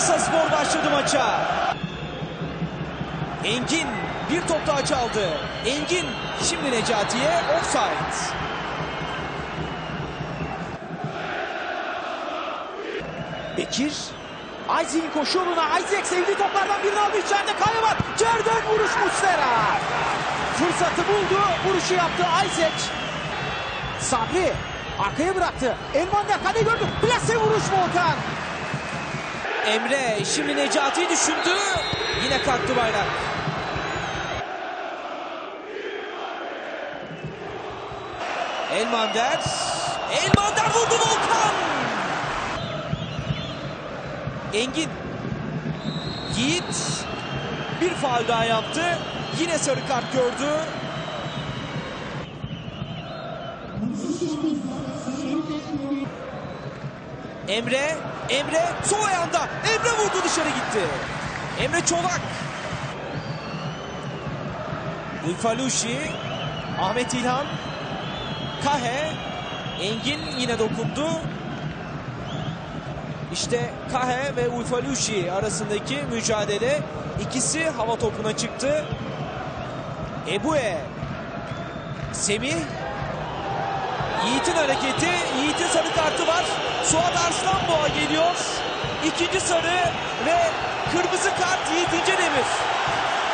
Manisa Spor başladı maça. Engin bir top daha çaldı. Engin şimdi Necati'ye offside. Bekir. Isaac'in koşu yoluna Isaac sevdiği toplardan birini aldı içeride kaya var. Cerden vuruş Muslera. Fırsatı buldu. Vuruşu yaptı Isaac. Sabri arkaya bıraktı. Elmander kale gördü. Plase vuruş Volkan. Emre şimdi Necati'yi düşündü. Yine kalktı bayrak. Elmander. Elmander vurdu Volkan. Engin. Yiğit. Bir faul daha yaptı. Yine sarı kart gördü. Emre, Emre sol ayağında. Emre vurdu dışarı gitti. Emre Çolak. Ulfalushi, Ahmet İlhan, Kahe, Engin yine dokundu. İşte Kahe ve Ulfalushi arasındaki mücadele. İkisi hava topuna çıktı. Ebue, Semih, Yiğit'in hareketi, Yiğit'in sarı kartı var. Suat Arslanboğa geliyor. İkinci sarı ve kırmızı kart Yiğit İncedemir.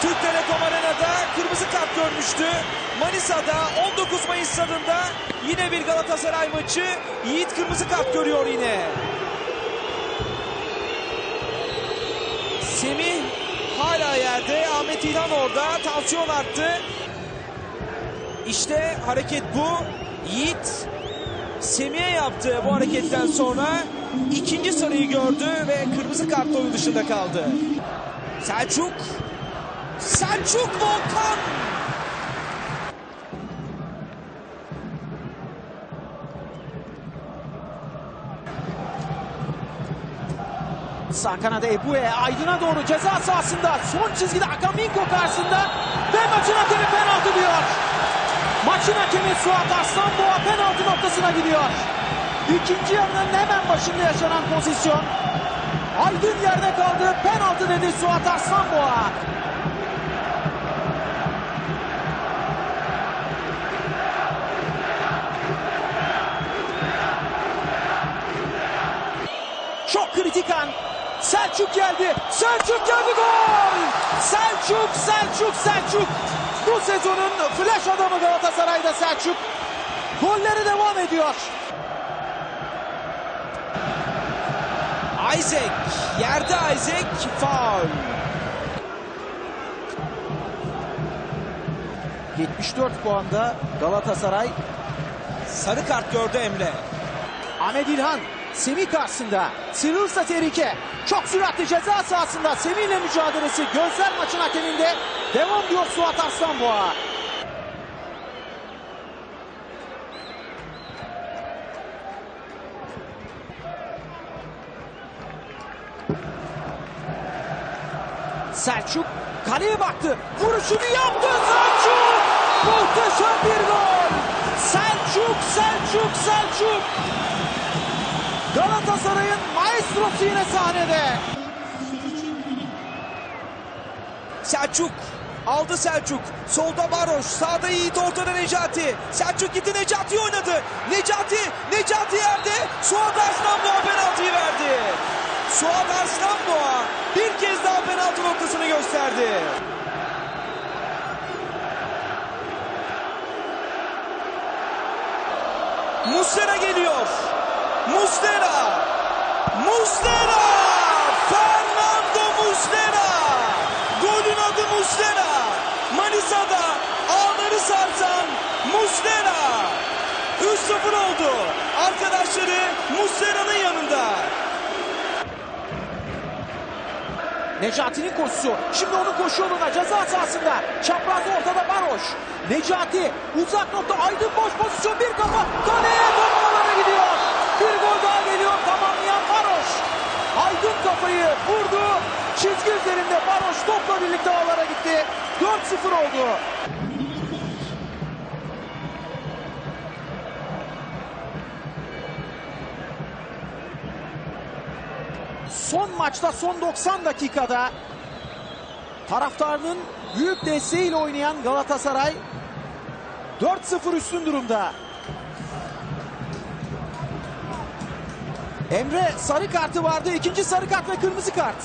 Türk Telekom Arena'da kırmızı kart görmüştü. Manisa'da 19 Mayıs stadında yine bir Galatasaray maçı. Yiğit kırmızı kart görüyor yine. Semih hala yerde. Ahmet İlhan orada. Tansiyon arttı. İşte hareket bu. Yiğit Semih'e yaptı bu hareketten sonra ikinci sarıyı gördü ve kırmızı kartla oyun dışında kaldı. Selçuk Selçuk Volkan Sağ kanada Ebue Aydın'a doğru ceza sahasında son çizgide Akaminko karşısında ve maçın hakemi penaltı diyor. Maçın hakemi Suat Arslanboğa penaltı noktasına gidiyor. İkinci yarının hemen başında yaşanan pozisyon. Aydın yerde kaldı. Penaltı dedi Suat Arslanboğa. Çok kritik an. Selçuk geldi. Selçuk geldi gol. Selçuk, Selçuk, Selçuk. Bu sezonun flash adamı Galatasaray'da Selçuk. Golleri devam ediyor. Isaac. Yerde Isaac. Faul. 74 puanda Galatasaray. Sarı kart gördü Emre. Ahmet İlhan Semih karşısında sıyrılırsa tehlike. Çok süratli ceza sahasında Semih ile mücadelesi gözler maçın hakeminde. Devam diyor Suat Arslanboğa. Selçuk kaleye baktı. Vuruşunu yaptı Selçuk. Muhteşem bir gol. Selçuk, Selçuk, Selçuk. Galatasaray'ın maestrosu yine sahnede. Selçuk aldı Selçuk. Solda Baroş, sağda Yiğit, ortada Necati. Selçuk gitti Necati oynadı. Necati, Necati yerde. Suat Arslanboğa penaltıyı verdi. Suat Arslanboğa bir kez daha penaltı noktasını gösterdi. Muslera geliyor. Muslera. Muslera. Fernando Muslera. Golün adı Muslera. Manisa'da ağları sarsan Muslera. 3-0 oldu. Arkadaşları Muslera'nın yanında. Necati'nin koşusu. Şimdi onun koşu yoluna ceza sahasında. Çapraz ortada Baroş. Necati uzak nokta Aydın boş pozisyon bir kafa. Kaleye topalara gidiyor. Bir gol daha geliyor tamamlayan Baroş. Aydın kafayı vurdu. Çizgi üzerinde Baroş topla birlikte ağlara gitti. 4-0 oldu. son maçta son 90 dakikada taraftarının büyük desteğiyle oynayan Galatasaray 4-0 üstün durumda. Emre sarı kartı vardı. ikinci sarı kart ve kırmızı kart.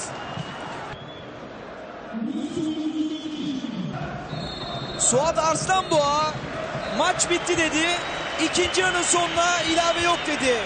Suat Arslanboğa maç bitti dedi. İkinci yarının sonuna ilave yok dedi.